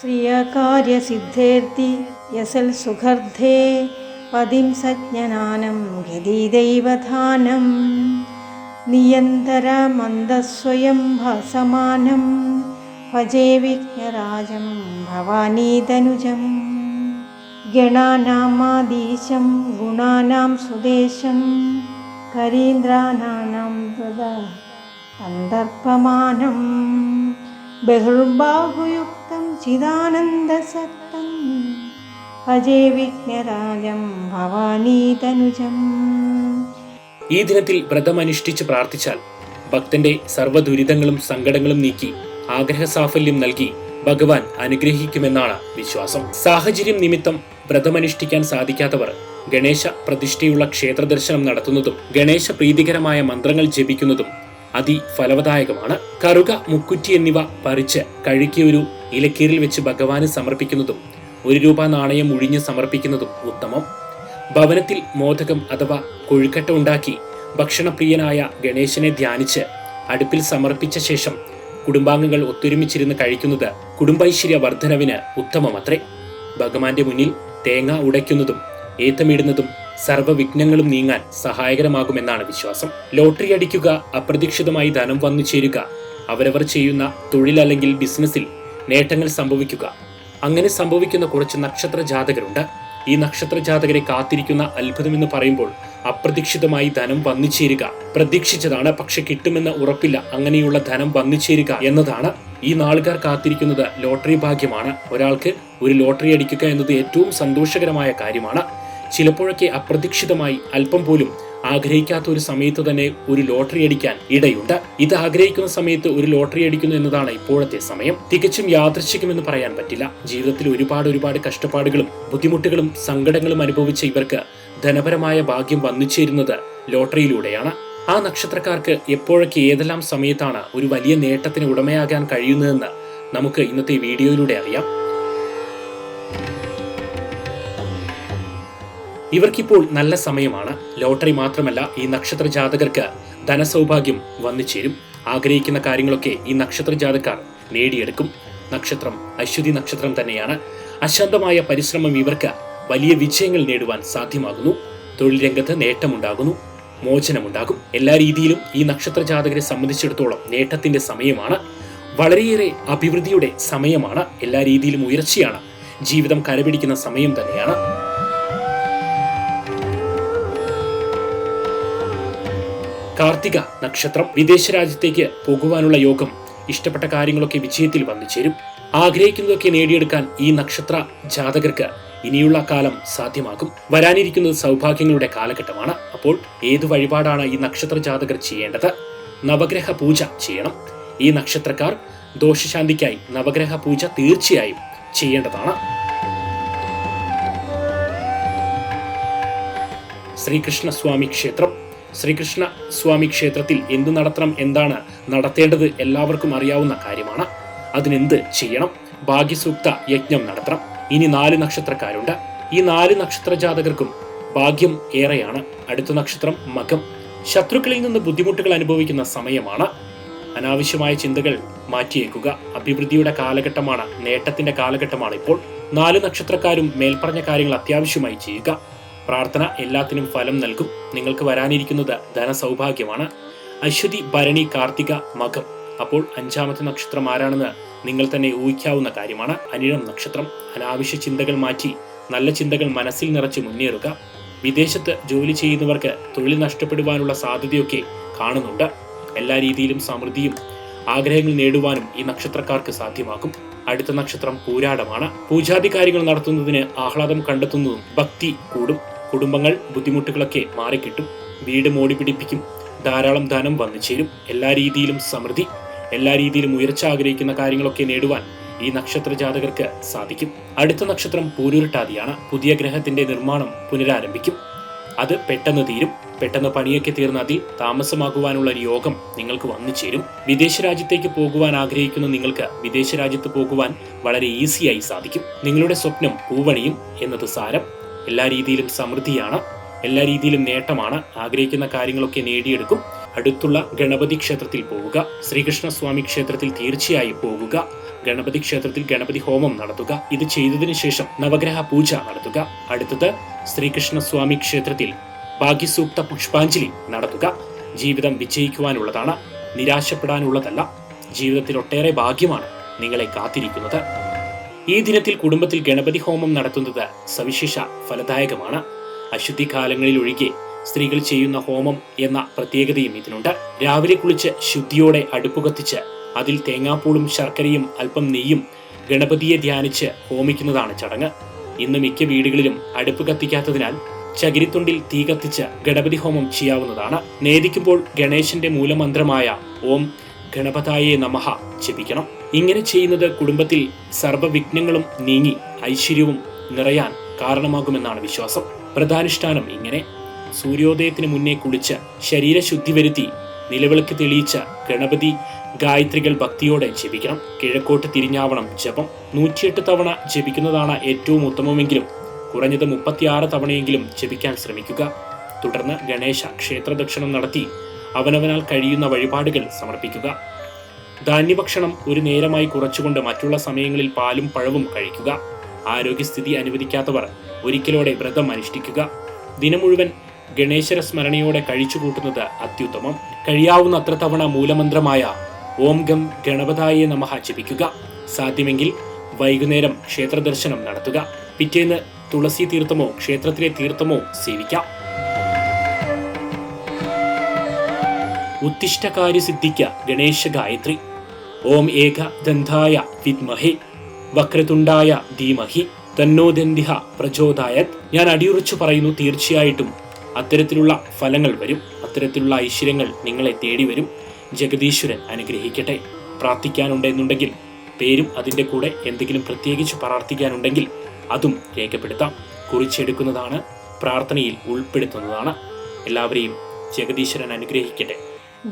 श्रियकार्यसिद्धेर्ति यसल सुखर्धे पदिं सज्ञनानं गदीदैवधानं नियन्तरमन्दस्वयं भासमानं भजे विघ्नराजं भवानीतनुजम् गणानामादीशं गुणानां सुदेशं करीन्द्राणां तदा सन्दर्पमानं ബഹുർബാഹുയുക്തം ചിദാനന്ദസക്തം ഭജേ വിഘ്നരാജം ഭവാനീതനുജം. ഈ ദിനത്തിൽ വ്രതമനുഷ്ഠിച്ച് പ്രാർത്ഥിച്ചാൽ ഭക്തന്റെ സർവ ദുരിതങ്ങളും സങ്കടങ്ങളും നീക്കി ആഗ്രഹ സാഫല്യം നൽകി ഭഗവാൻ അനുഗ്രഹിക്കുമെന്നാണ് വിശ്വാസം. സാഹചര്യം നിമിത്തം വ്രതമനുഷ്ഠിക്കാൻ സാധിക്കാത്തവർ ഗണേശ പ്രതിഷ്ഠയുള്ള ക്ഷേത്ര ദർശനം നടത്തുന്നതും ഗണേശ പ്രീതികരമായ മന്ത്രങ്ങൾ ജപിക്കുന്നതും അതിഫലവദായകമാണ്. കറുക മുക്കുറ്റി എന്നിവ പറിച്ച് കഴുകിയൊരു ഇലക്കീറിൽ വെച്ച് ഭഗവാന് സമർപ്പിക്കുന്നതും ഒരു രൂപ നാണയം ഒഴിഞ്ഞ് സമർപ്പിക്കുന്നതും ഉത്തമം. ഭവനത്തിൽ മോദകം അഥവാ കൊഴുക്കട്ട ഉണ്ടാക്കി ഭക്ഷണപ്രിയനായ ഗണേശനെ ധ്യാനിച്ച് അടുപ്പിൽ സമർപ്പിച്ച ശേഷം കുടുംബാംഗങ്ങൾ ഒത്തൊരുമിച്ചിരുന്ന് കഴിക്കുന്നത് കുടുംബൈശ്വര്യ വർധനവിന് ഉത്തമമത്രേ. ഭഗവാന്റെ മുന്നിൽ തേങ്ങ ഉടയ്ക്കുന്നതും ഏത്തമിടുന്നതും സർവവിഘ്നങ്ങളും നീങ്ങാൻ സഹായകരമാകുമെന്നാണ് വിശ്വാസം. ലോട്ടറി അടിക്കുക അപ്രതീക്ഷിതമായി ധനം വന്നു ചേരുക അവരവർ ചെയ്യുന്ന തൊഴിൽ അല്ലെങ്കിൽ ബിസിനസ്സിൽ നേട്ടങ്ങൾ സംഭവിക്കുക. അങ്ങനെ സംഭവിക്കുന്ന കുറച്ച് നക്ഷത്ര ജാതകരുണ്ട്. ഈ നക്ഷത്ര ജാതകരെ കാത്തിരിക്കുന്ന അത്ഭുതമെന്ന് പറയുമ്പോൾ അപ്രതീക്ഷിതമായി ധനം വന്നു ചേരുക. പ്രതീക്ഷിച്ചതാണ് പക്ഷെ കിട്ടുമെന്ന് ഉറപ്പില്ല അങ്ങനെയുള്ള ധനം വന്നു ചേരുക എന്നതാണ് ഈ നാളുകാർ കാത്തിരിക്കുന്നത്. ലോട്ടറി ഭാഗ്യമാണ്. ഒരാൾക്ക് ഒരു ലോട്ടറി അടിക്കുക എന്നത് ഏറ്റവും സന്തോഷകരമായ കാര്യമാണ്. ചിലപ്പോഴൊക്കെ അപ്രതീക്ഷിതമായി അല്പം പോലും ആഗ്രഹിക്കാത്ത ഒരു സമയത്ത് തന്നെ ഒരു ലോട്ടറി അടിക്കാൻ ഇടയുണ്ട്. ഇത് ആഗ്രഹിക്കുന്ന സമയത്ത് ഒരു ലോട്ടറി അടിക്കുന്നു എന്നതാണ് ഇപ്പോഴത്തെ സമയം. തികച്ചും യാദൃശ്ചികമെന്ന് പറയാൻ പറ്റില്ല. ജീവിതത്തിൽ ഒരുപാട് ഒരുപാട് കഷ്ടപ്പാടുകളും ബുദ്ധിമുട്ടുകളും സങ്കടങ്ങളും അനുഭവിച്ച ഇവർക്ക് ധനപരമായ ഭാഗ്യം വന്നു ചേരുന്നത് ലോട്ടറിയിലൂടെയാണ്. ആ നക്ഷത്രക്കാർക്ക് എപ്പോഴൊക്കെ ഏതെല്ലാം സമയത്താണ് ഒരു വലിയ നേട്ടത്തിന് ഉടമയാകാൻ കഴിയുന്നതെന്ന് നമുക്ക് ഇന്നത്തെ വീഡിയോയിലൂടെ അറിയാം. ഇവർക്കിപ്പോൾ നല്ല സമയമാണ്. ലോട്ടറി മാത്രമല്ല ഈ നക്ഷത്ര ജാതകർക്ക് ധനസൗഭാഗ്യം വന്നു ചേരും ആഗ്രഹിക്കുന്ന കാര്യങ്ങളൊക്കെ ഈ നക്ഷത്ര ജാതക്കാർ നേടിയെടുക്കും. നക്ഷത്രം അശ്വതി നക്ഷത്രം തന്നെയാണ്. അശാന്തമായ പരിശ്രമം ഇവർക്ക് വലിയ വിജയങ്ങൾ നേടുവാൻ സാധ്യമാകുന്നു. തൊഴിൽ രംഗത്ത് നേട്ടമുണ്ടാകുന്നു മോചനമുണ്ടാകും. എല്ലാ രീതിയിലും ഈ നക്ഷത്ര ജാതകരെ സംബന്ധിച്ചിടത്തോളം നേട്ടത്തിന്റെ സമയമാണ്. വളരെയേറെ അഭിവൃദ്ധിയുടെ സമയമാണ്. എല്ലാ രീതിയിലും ഉയർച്ചയാണ്. ജീവിതം കരപിടിക്കുന്ന സമയം തന്നെയാണ്. കാർത്തിക നക്ഷത്രം വിദേശ രാജ്യത്തേക്ക് പോകുവാനുള്ള യോഗം ഇഷ്ടപ്പെട്ട കാര്യങ്ങളൊക്കെ വിജയത്തിൽ വന്നു ചേരും. ആഗ്രഹിക്കുന്നതൊക്കെ നേടിയെടുക്കാൻ ഈ നക്ഷത്ര ജാതകർക്ക് ഇനിയുള്ള കാലം സാധ്യമാകും. വരാനിരിക്കുന്നത് സൗഭാഗ്യങ്ങളുടെ കാലഘട്ടമാണ്. അപ്പോൾ ഏത് വഴിപാടാണ് ഈ നക്ഷത്ര ജാതകർ ചെയ്യേണ്ടത്? നവഗ്രഹ പൂജ ചെയ്യണം. ഈ നക്ഷത്രക്കാർ ദോഷശാന്തിക്കായി നവഗ്രഹ പൂജ തീർച്ചയായും ചെയ്യേണ്ടതാണ്. ശ്രീകൃഷ്ണ സ്വാമി ക്ഷേത്രം ശ്രീകൃഷ്ണ സ്വാമി ക്ഷേത്രത്തിൽ എന്തു നടത്തണം എന്താണ് നടത്തേണ്ടത് എല്ലാവർക്കും അറിയാവുന്ന കാര്യമാണ്. അതിനെന്ത് ചെയ്യണം? ഭാഗ്യസൂക്ത യജ്ഞം നടത്തണം. ഇനി നാല് നക്ഷത്രക്കാരുണ്ട്. ഈ നാല് നക്ഷത്ര ജാതകർക്കും ഭാഗ്യം ഏറെയാണ്. അടുത്ത നക്ഷത്രം മകം. ശത്രുക്കളിൽ നിന്ന് ബുദ്ധിമുട്ടുകൾ അനുഭവിക്കുന്ന സമയമാണ്. അനാവശ്യമായ ചിന്തകൾ മാറ്റിയേക്കുക. അഭിവൃദ്ധിയുടെ കാലഘട്ടമാണ് നേട്ടത്തിന്റെ കാലഘട്ടമാണ് ഇപ്പോൾ. നാല് നക്ഷത്രക്കാരും മേൽപ്പറഞ്ഞ കാര്യങ്ങൾ അത്യാവശ്യമായി ചെയ്യുക. പ്രാർത്ഥന എല്ലാത്തിനും ഫലം നൽകും. നിങ്ങൾക്ക് വരാനിരിക്കുന്നത് ധനസൗഭാഗ്യമാണ്. അശ്വതി ഭരണി കാർത്തിക മകം. അപ്പോൾ അഞ്ചാമത്തെ നക്ഷത്രം ആരാണെന്ന് നിങ്ങൾ തന്നെ ഊഹിക്കാവുന്ന കാര്യമാണ്. അനിഴം നക്ഷത്രം. അനാവശ്യ ചിന്തകൾ മാറ്റി നല്ല ചിന്തകൾ മനസ്സിൽ നിറച്ച് മുന്നേറുക. വിദേശത്ത് ജോലി ചെയ്യുന്നവർക്ക് തൊഴിൽ നഷ്ടപ്പെടുവാനുള്ള സാധ്യതയൊക്കെ കാണുന്നുണ്ട്. എല്ലാ രീതിയിലും സമൃദ്ധിയും ആഗ്രഹങ്ങൾ നേടുവാനും ഈ നക്ഷത്രക്കാർക്ക് സാധ്യമാകും. അടുത്ത നക്ഷത്രം പൂരാടമാണ്. പൂജാധികാരികൾ നടത്തുന്നതിന് ആഹ്ലാദം കണ്ടെത്തുന്നതും ഭക്തി കൂടും. കുടുംബങ്ങൾ ബുദ്ധിമുട്ടുകളൊക്കെ മാറിക്കിട്ടും. വീട് മോടി പിടിപ്പിക്കും. ധാരാളം ധനം വന്നു ചേരും. എല്ലാ രീതിയിലും സമൃദ്ധി എല്ലാ രീതിയിലും ഉയർച്ച ആഗ്രഹിക്കുന്ന കാര്യങ്ങളൊക്കെ നേടുവാൻ ഈ നക്ഷത്ര ജാതകർക്ക് സാധിക്കും. അടുത്ത നക്ഷത്രം പൂരുരുട്ടാതിയാണ്. പുതിയ ഗ്രഹത്തിന്റെ നിർമ്മാണം പുനരാരംഭിക്കും. അത് പെട്ടെന്ന് തീരും. പെട്ടെന്ന് പണിയൊക്കെ തീർന്ന അതിൽ താമസമാകുവാനുള്ള ഒരു യോഗം നിങ്ങൾക്ക് വന്നു ചേരും. വിദേശ രാജ്യത്തേക്ക് പോകുവാൻ ആഗ്രഹിക്കുന്ന നിങ്ങൾക്ക് വിദേശ രാജ്യത്ത് പോകുവാൻ വളരെ ഈസിയായി സാധിക്കും. നിങ്ങളുടെ സ്വപ്നം പൂവണിയും എന്നത് സാരം. എല്ലാ രീതിയിലും സമൃദ്ധിയാണ് എല്ലാ രീതിയിലും നേട്ടമാണ് ആഗ്രഹിക്കുന്ന കാര്യങ്ങളൊക്കെ നേടിയെടുക്കും. അടുത്തുള്ള ഗണപതി ക്ഷേത്രത്തിൽ പോവുക ശ്രീകൃഷ്ണ സ്വാമി ക്ഷേത്രത്തിൽ തീർച്ചയായും പോവുക ഗണപതി ക്ഷേത്രത്തിൽ ഗണപതി ഹോമം നടത്തുക ഇത് ചെയ്തതിനു ശേഷം നവഗ്രഹ പൂജ നടത്തുക. അടുത്തത് ശ്രീകൃഷ്ണസ്വാമി ക്ഷേത്രത്തിൽ ഭാഗ്യസൂക്ത പുഷ്പാഞ്ജലി നടത്തുക. ജീവിതം വിജയിക്കുവാനുള്ളതാണ് നിരാശപ്പെടാനുള്ളതല്ല ജീവിതത്തിൽ ഒട്ടേറെ ഭാഗ്യമാണ് നിങ്ങളെ കാത്തിരിക്കുന്നത്. ഈ ദിനത്തിൽ കുടുംബത്തിൽ ഗണപതി ഹോമം നടത്തുന്നത് സവിശേഷ ഫലദായകമാണ്. അശുദ്ധി കാലങ്ങളിൽ ഒഴികെ സ്ത്രീകൾ ചെയ്യുന്ന ഹോമം എന്ന പ്രത്യേകതയും ഇതിനുണ്ട്. രാവിലെ കുളിച്ച് ശുദ്ധിയോടെ അടുപ്പ് കത്തിച്ച് അതിൽ തേങ്ങാപ്പൂളും ശർക്കരയും അല്പം നെയ്യും ഗണപതിയെ ധ്യാനിച്ച് ഹോമിക്കുന്നതാണ് ചടങ്ങ്. ഇന്ന് മിക്ക വീടുകളിലും അടുപ്പ് കത്തിക്കാത്തതിനാൽ ചകിരിത്തൊണ്ടിൽ തീ കത്തിച്ച് ഗണപതി ഹോമം ചെയ്യാവുന്നതാണ്. നേദിക്കുമ്പോൾ ഗണേശന്റെ മൂലമന്ത്രമായ ഓം ഗണപതായേ നമഹ ജപിക്കണം. ഇങ്ങനെ ചെയ്യുന്നത് കുടുംബത്തിൽ സർവവിഘ്നങ്ങളും നീങ്ങി ഐശ്വര്യവും നിറയാൻ കാരണമാകുമെന്നാണ് വിശ്വാസം. പ്രധാനുഷ്ഠാനം ഇങ്ങനെ. സൂര്യോദയത്തിന് മുന്നേ കുളിച്ച് ശരീരശുദ്ധി വരുത്തി നിലവിളക്ക് തെളിയിച്ച ഗണപതി ഗായത്രികൾ ഭക്തിയോടെ ജപിക്കണം. കിഴക്കോട്ട് തിരിഞ്ഞാവണം ജപം. നൂറ്റിയെട്ട് തവണ ജപിക്കുന്നതാണ് ഏറ്റവും ഉത്തമമെങ്കിലും കുറഞ്ഞത് മുപ്പത്തിയാറ് തവണയെങ്കിലും ജപിക്കാൻ ശ്രമിക്കുക. തുടർന്ന് ഗണേശ ക്ഷേത്രദക്ഷിണം നടത്തി അവനവനാൽ കഴിയുന്ന വഴിപാടുകൾ സമർപ്പിക്കുക. ധാന്യഭക്ഷണം ഒരു നേരമായി കുറച്ചുകൊണ്ട് മറ്റുള്ള സമയങ്ങളിൽ പാലും പഴവും കഴിക്കുക. ആരോഗ്യസ്ഥിതി അനുവദിക്കാത്തവർ ഒരിക്കലോടെ വ്രതം അനുഷ്ഠിക്കുക. ദിനം മുഴുവൻ ഗണേശര സ്മരണയോടെ കഴിച്ചുകൂട്ടുന്നത് അത്യുത്തമം. കഴിയാവുന്ന അത്ര തവണ മൂലമന്ത്രമായ ഓം ഗം ഗണപതായെ നമഹ ജപിക്കുക. സാധ്യമെങ്കിൽ വൈകുന്നേരം ക്ഷേത്രദർശനം നടത്തുക. പിറ്റേന്ന് തുളസി തീർത്ഥമോ ക്ഷേത്രത്തിലെ തീർത്ഥമോ സേവിക്കാം. ഉത്തിഷ്ടകാര്യ സിദ്ധിക്ക ഗണേശ ഗായത്രി. ഓം ഏക ദന്തായ വിദ്മഹി. വക്രതുണ്ടായ ധീമഹി. തന്നോദന്തിഹ പ്രചോദായത്. ഞാൻ അടിയുറച്ചു പറയുന്നു തീർച്ചയായിട്ടും. അത്തരത്തിലുള്ള ഫലങ്ങൾ വരും. അത്തരത്തിലുള്ള ഐശ്വര്യങ്ങൾ നിങ്ങളെ തേടി വരും. ജഗദീശ്വരൻ അനുഗ്രഹിക്കട്ടെ. പ്രാർത്ഥിക്കാനുണ്ടെന്നുണ്ടെങ്കിൽ പേരും അതിന്റെ കൂടെ എന്തെങ്കിലും പ്രത്യേകിച്ച് പ്രാർത്ഥിക്കാനുണ്ടെങ്കിൽ അതും രേഖപ്പെടുത്താം. കുറിച്ചെടുക്കുന്നതാണ് പ്രാർത്ഥനയിൽ ഉൾപ്പെടുത്തുന്നതാണ്. എല്ലാവരെയും ജഗദീശ്വരൻ അനുഗ്രഹിക്കട്ടെ.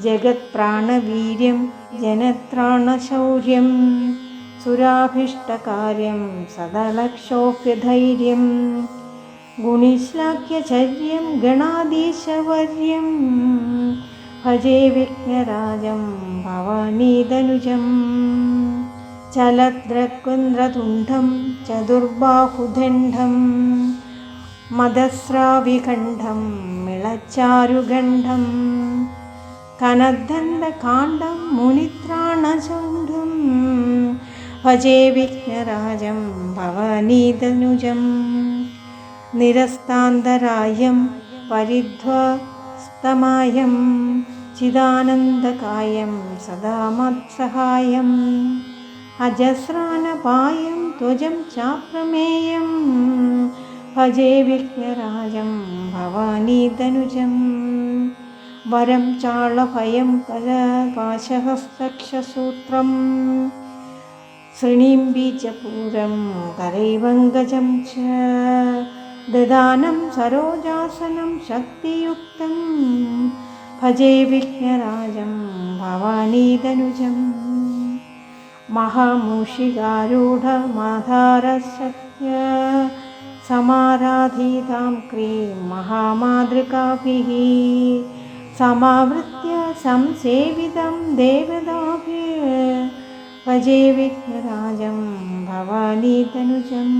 ജഗത്പ്രാണവീര്യം ജനത്രാണശൗര്യം സുരാഭിഷ്ടകാര്യം സദലക്ഷോഭ്യധൈര്യം ഗുണിശ്ലാഘ്യചര്യം ഗണാധീശവർയം ഭജേ വിഘ്നരാജം ഭവാനീതനുജം ചലദ്രകുന്ദ്രതുണ്ഡം ചതുർബാഹുദണ്ഡം മദസ്രാവിഖണ്ഡം മിളച്ചാരുഗണ്ഡം കനദ്ദണ്ഡകാണ്ഡം മുനിത്രാണചണ്ഡം ഭജേ വിഘ്നരാജം ഭവനീതനുജം നിരസ്താന്തരായം പരിധ്വസ്തമായം. ചിദാനന്ദകായം സദാ മത്സഹായം. അജസ്രാനപായം ത്വജം ചാപ്രമേയം. ഭജേ വിഘ്നരാജം ഭവാനീതനുജം वरं चाळभयं कलपाशहस्तक्षसूत्रं शृणीं बीजपूरं करैवङ्गजं च ददानं सरोजासनं शक्तियुक्तं भजे विघ्नराजं भवानीदनुजं महामूषिकारूढमाधारसत्य समाराधितां क्रीं महामातृकाभिः समावृत्य संसेवितं देवताभिः। भजे विघ्नराजं भवानीतनुजं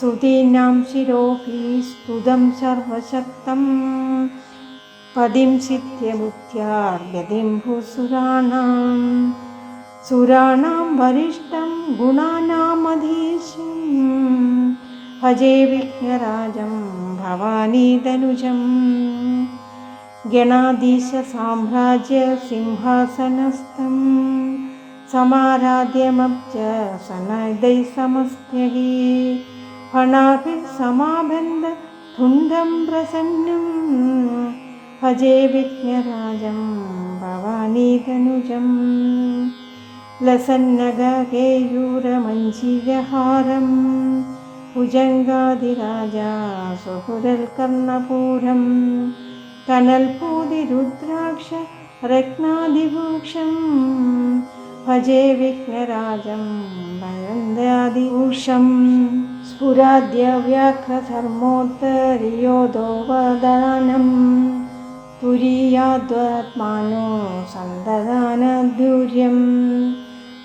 श्रुतीनां शिरोभिः स्तुतं सर्वशक्तं पदिं सिद्ध्यबुद्ध्यार्गतिं भूसुराणाम् सुराणां वरिष्ठं गुणानामधीशं भजे विघ्नराजं भवानीतनुजं गणाधीशसाम्राज्यसिंहासनस्थं समाराध्यमब्ज सनदयि समस्तै फणाभिः समाभन्धुण्डं प्रसन्नं। भजे विज्ञराजं भवानीतनुजं लसन्नकेयूरमञ्जिव्यहारम् भुजङ्गाधिराजा सुहुरल्कर्णपुरम् कनल्पूदिरुद्राक्ष रत्नादिभूषं भजे विघ्नराजं भयन्दादिभूषं स्फुराद्यव्याघ्रधर्मोत्तरियोदोवदानं तुरीयाद्वात्मानो सन्ददानधूर्यं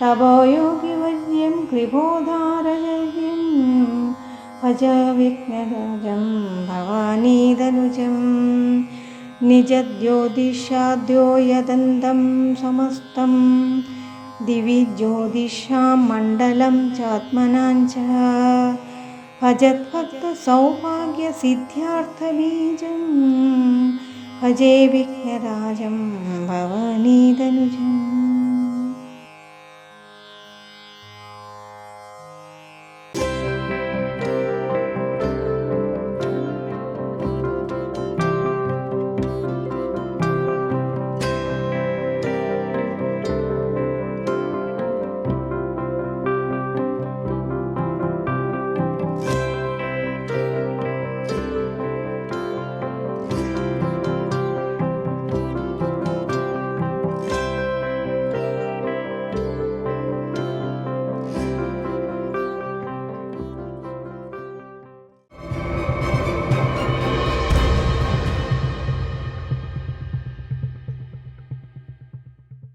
तपोयोगिवर्यं कृपोधारजर्यं भज विघ्नराजं भवानीदनुजं निजद्योतिषाद्यो यदन्तं समस्तं दिवि ज्योतिषां मण्डलं चात्मनां च भजद्भक्तसौभाग्यसिद्ध्यार्थबीजं भजे विघ्नराजं भवानीदनुजम्